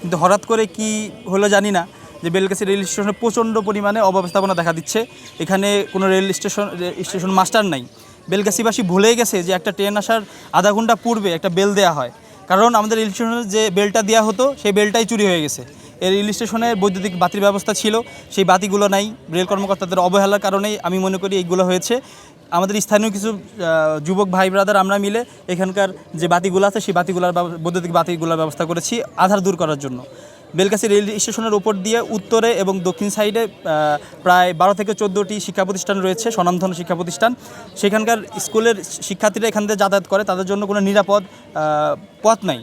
কিন্তু হঠাৎ করে কি হলো জানি না, যে বেলগাছি রেল স্টেশনে প্রচণ্ড পরিমাণে অব্যবস্থাপনা দেখা দিচ্ছে। এখানে কোনো রেল স্টেশন স্টেশন মাস্টার নাই। বেলগাছিবাসী ভুলে গেছে যে একটা ট্রেন আসার আধা ঘণ্টা পূর্বে একটা বেল দেওয়া হয়। কারণ আমাদের রেল স্টেশনে যে বেলটা দেওয়া হতো, সেই বেলটাই চুরি হয়ে গেছে। এই রেল স্টেশনে বৈদ্যুতিক বাতির ব্যবস্থা ছিল, সেই বাতিগুলো নাই। রেল কর্মকর্তাদের অবহেলার কারণেই আমি মনে করি এইগুলো হয়েছে। আমাদের স্থানীয় কিছু যুবক ভাই ব্রাদার আমরা মিলে এখানকার যে বাতিগুলো আছে, সেই বাতিগুলোর বৈদ্যুতিক বাতিগুলোর ব্যবস্থা করেছি আধার দূর করার জন্য। বেলগাছি রেল স্টেশনের ওপর দিয়ে উত্তরে এবং দক্ষিণ সাইডে প্রায় বারো থেকে চোদ্দোটি শিক্ষা প্রতিষ্ঠান রয়েছে, স্বনামধন্য শিক্ষা প্রতিষ্ঠান সেখানকার স্কুলের শিক্ষার্থীরা এখান থেকে যাতায়াত করে, তাদের জন্য কোনো নিরাপদ পথ নাই।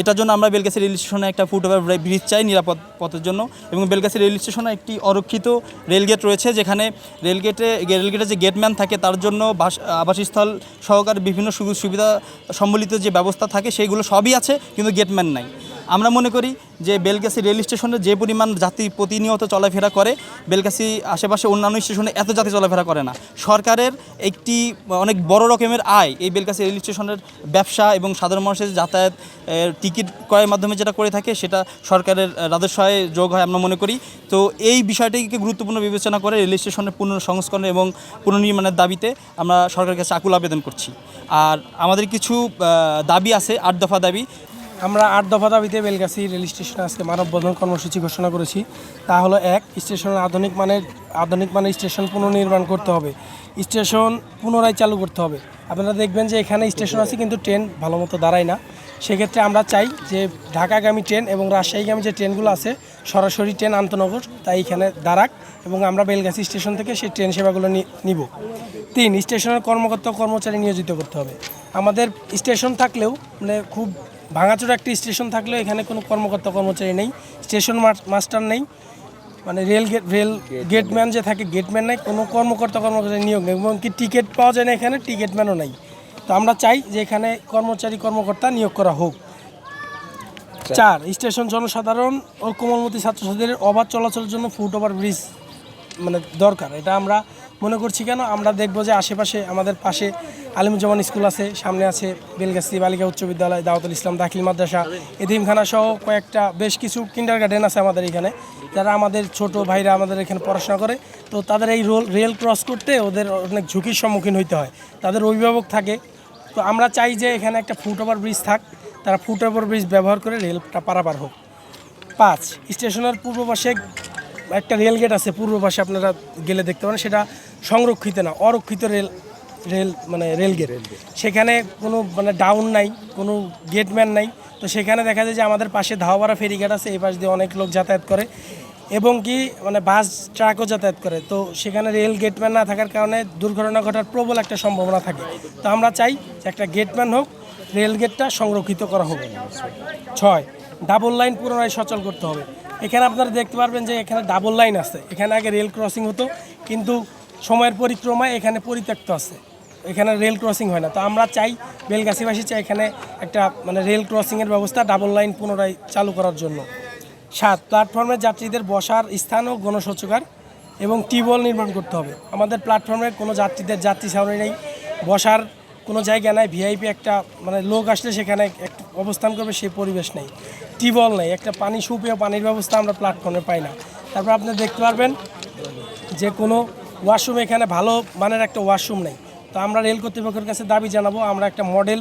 এটার জন্য আমরা বেলগাছি রেল স্টেশনে একটা ফুট ওভার ব্রিজ চাই নিরাপদ পথের জন্য এবং বেলগাছি রেল স্টেশনে একটি অরক্ষিত রেলগেট রয়েছে যেখানে রেলগেটে রেলগেটে যে গেটম্যান থাকে তার জন্য বাস, আবাসস্থল সহকার বিভিন্ন সুযোগ সুবিধা সম্বলিত যে ব্যবস্থা থাকে, সেইগুলো সবই আছে, কিন্তু গেটম্যান নাই। আমরা মনে করি যে বেলগাছি রেল স্টেশনে যে পরিমাণ যাত্রী প্রতিনিয়ত চলাফেরা করে, বেলগাছি আশেপাশে অন্যান্য স্টেশনে এত যাত্রী চলাফেরা করে না। সরকারের একটি অনেক বড় রকমের আয় এই বেলগাছি রেল স্টেশনের ব্যবসা এবং সাধারণ মানুষের যাতায়াত টিকিট ক্রয়ের মাধ্যমে যেটা করে থাকে, সেটা সরকারের রাজস্ব যোগ হয় আমরা মনে করি। তো এই বিষয়টিকে গুরুত্বপূর্ণ বিবেচনা করে রেল স্টেশনের পুনঃসংস্করণ এবং পুনর্নির্মাণের দাবিতে আমরা সরকারের কাছে আকুল আবেদন করছি। আর আমাদের কিছু দাবি আছে, আট দফা দাবি। আমরা আট দফা দাবিতে বেলগাছি রেল স্টেশনে আজকে মানববন্ধন কর্মসূচি ঘোষণা করেছি। তা হলো এক, স্টেশনের আধুনিক মানের আধুনিক মানের স্টেশন পুনর্নির্মাণ করতে হবে। স্টেশন পুনরায় চালু করতে হবে। আপনারা দেখবেন যে এখানে স্টেশন আছে কিন্তু ট্রেন ভালো মতো দাঁড়ায় না। সেক্ষেত্রে আমরা চাই যে ঢাকাগামী ট্রেন এবং রাজশাহীগামী যে ট্রেনগুলো আছে, সরাসরি ট্রেন আন্তনগর, তাই এখানে দাঁড়াক এবং আমরা বেলগাছি স্টেশন থেকে সেই ট্রেন সেবাগুলো নিব। তিন, স্টেশনের কর্মকর্তা কর্মচারী নিয়োজিত করতে হবে। আমাদের স্টেশন থাকলেও মানে খুব ভাঙাচোরা একটি স্টেশন থাকলেও এখানে কোনো কর্মকর্তা কর্মচারী নেই স্টেশন মাস্টার নেই মানে রেল গেট রেল গেটম্যান যে থাকে গেটম্যান নেই কোনো কর্মকর্তা কর্মচারী নিয়োগ নেই এবং কি টিকিট পাওয়া যায় না এখানে টিকিটম্যানও নেই। তো আমরা চাই যে এখানে কর্মচারী কর্মকর্তা নিয়োগ করা হোক। চার স্টেশন জনসাধারণ ও কোমলমতি ছাত্রছাত্রীদের অবাধ চলাচলের জন্য ফুট ওভার ব্রিজ মানে দরকার। এটা আমরা মনে করছি কেন? আমরা দেখব যে আশেপাশে আমাদের পাশে আলিমুজ্জামান স্কুল আছে, সামনে আছে বেলগাছি বালিকা উচ্চ বিদ্যালয়, দাওয়াতুল ইসলাম, দাখিল মাদ্রাসা, এতিমখানা সহ কয়েকটা বেশ কিছু কিন্ডার গার্ডেন আছে আমাদের এখানে। যারা আমাদের ছোট ভাইরা আমাদের এখানে পড়াশোনা করে, তো তাদের এই রোল, রেল ক্রস করতে ওদের অনেক ঝুঁকির সম্মুখীন হইতে হয়। তাদের অভিভাবক থাকে। তো আমরা চাই যে এখানে একটা ফুট ওভার ব্রিজ থাক, তারা ফুট ওভার ব্রিজ ব্যবহার করে রেলটা পারাপার হোক। পাঁচ, স্টেশনের পূর্ব পাশে একটা রেল গেট আছে পূর্ব পাশে আপনারা গেলে দেখতে পারেন সেটা সংরক্ষিত না অরক্ষিত রেল রেল মানে রেল গেট সেখানে কোনো মানে ডাউন নাই কোনো গেটম্যান নাই তো সেখানে দেখা যায় যে আমাদের পাশে ধাওয়ারা ফেরিঘাট আছে এই পাশ দিয়ে অনেক লোক যাতায়াত করে এবং কি মানে বাস ট্রাকও যাতায়াত করে তো সেখানে রেল গেটম্যান না থাকার কারণে দুর্ঘটনা ঘটার প্রবল একটা সম্ভাবনা থাকে। তো আমরা চাই যে একটা গেটম্যান হোক রেল গেটটা সংরক্ষিত করা হোক। ছয় ডাবল লাইন পুনরায় সচল করতে হবে। এখানে আপনারা দেখতে পারবেন যে এখানে ডাবল লাইন আছে। এখানে আগে রেল ক্রসিং হতো, কিন্তু সময়ের পরিক্রমায় এখানে পরিত্যক্ত আছে। এখানে রেল ক্রসিং হয় না। তো আমরা চাই, বেলগাছিবাসী চাই এখানে একটা মানে রেল ক্রসিংয়ের ব্যবস্থা ডাবল লাইন পুনরায় চালু করার জন্য। সাত প্ল্যাটফর্মে যাত্রীদের বসার স্থান ও গণশৌচাগার এবং টিউবওয়েল নির্মাণ করতে হবে। আমাদের প্ল্যাটফর্মে কোনো যাত্রীদের যাত্রী ছাউনি নেই। বসার কোনো জায়গা নাই। ভিআইপি একটা মানে লোক আসলে সেখানে অবস্থান করবে সেই পরিবেশ নেই। টিউবওয়েল নেই, একটা পানি সুপেয় পানির ব্যবস্থা আমরা প্ল্যাটফর্মে পাই না। তারপর আপনি দেখতে পারবেন যে কোনো ওয়াশরুম এখানে ভালো মানের একটা ওয়াশরুম নেই। তো আমরা রেল কর্তৃপক্ষের কাছে দাবি জানাব, আমরা একটা মডেল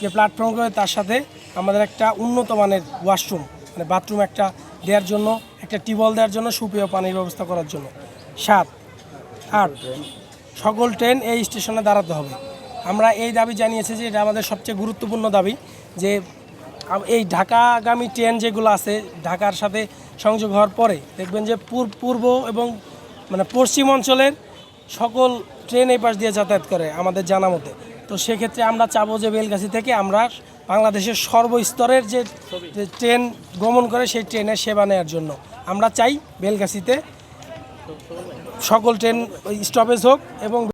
যে প্ল্যাটফর্ম করে তার সাথে আমাদের একটা উন্নত মানের ওয়াশরুম মানে বাথরুম একটা দেওয়ার জন্য, একটা টিউবওয়েল দেওয়ার জন্য, সুপেয় পানির ব্যবস্থা করার জন্য। সাত, আট, সকল ট্রেন এই স্টেশনে দাঁড়াতে হবে। আমরা এই দাবি জানিয়েছি যে এটা আমাদের সবচেয়ে গুরুত্বপূর্ণ দাবি যে এই ঢাকাগামী ট্রেন যেগুলো আছে, ঢাকার সাথে সংযোগ হওয়ার পরে দেখবেন যে পূর- পূর্ব এবং মানে পশ্চিম অঞ্চলের সকল ট্রেন এই পাশ দিয়ে যাতায়াত করে আমাদের জানা মতে। তো সেক্ষেত্রে আমরা চাবো যে বেলগাছি থেকে আমরা বাংলাদেশের সর্বস্তরের যে ট্রেন গমন করে সেই ট্রেনের সেবা নেওয়ার জন্য। আমরা চাই বেলগাছিতে সকল ট্রেন স্টপেজ হোক এবং